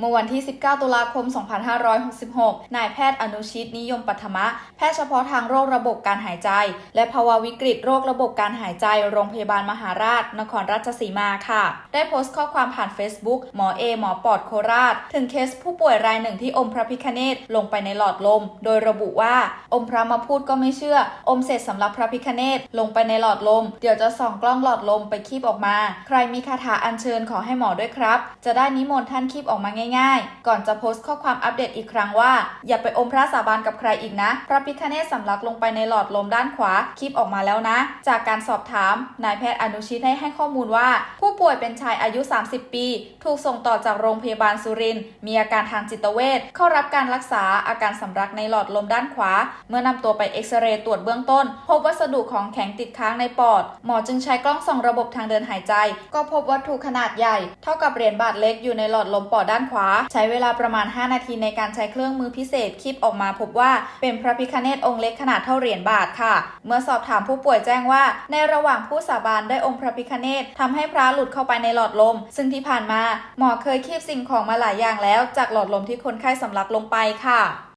เมื่อวันที่ 19 ตุลาคม 2566 นายแพทย์อนุชิตนิยมปัทมะ แพทย์เฉพาะทางโรคระบบการหายใจ และภาวะวิกฤตโรคระบบการหายใจ โรงพยาบาลมหาราช นครราชสีมาค่ะ ได้โพสต์ข้อความผ่าน Facebook หมอเอหมอปอดโคราช ถึงเคสผู้ป่วยรายหนึ่งที่อมพระพิคเนตลงไปในหลอดลม โดยระบุว่า อมพระมาพูดก็ไม่เชื่อ อมเสร็จสำหรับพระพิคเนตลงไปในหลอดลม เดี๋ยวจะส่องกล้องหลอดลมไปคีบออกมา ใครมีคาถาอัญเชิญขอให้หมอด้วยครับ จะได้นิมนต์ท่านคีบออกมาง่ายๆ ก่อนจะโพสต์ข้อความอัปเดตอีกครั้งว่า อย่าไปอมพระสาบานกับใครอีกนะ พระพิคเนตสำลักลงไปในหลอดลมด้านขวาคีบออกมาแล้วนะ จากการสอบถาม นายแพทย์อนุชิตให้ให้ข้อมูลว่า ผู้ป่วยเป็นชายอายุ 30 ปี ถูกส่งต่อจากโรงพยาบาลสุรินทร์มีอาการทางจิตเวชเข้ารับการรักษาอาการสำลักในหลอดลมด้านขวา เมื่อนำตัวไปเอ็กซเรย์ตรวจเบื้องต้น พบวัสดุของแข็งติดค้างในปอด หมอจึงใช้กล้องส่องระบบทางเดินหายใจ ก็พบวัตถุขนาดใหญ่ เท่ากับเหรียญบาทเล็กอยู่ในหลอดลมปอดด้านขวาใช้เวลาประมาณ 5 นาทีในการใช้เครื่องมือพิเศษคีบออกมาพบว่าเป็นพระพิคเนตองค์เล็กขนาดเท่าเหรียญบาทค่ะ เมื่อสอบถามผู้ป่วยแจ้งว่า ในระหว่างผู้สาบานได้องค์พระพิคเนตทำให้พระหลุดเข้าไปในหลอดลม ซึ่งที่ผ่านมาหมอเคยคีบสิ่งของมาหลายอย่างแล้ว จากหลอดลมที่คนไข้สำลักลงไปค่ะ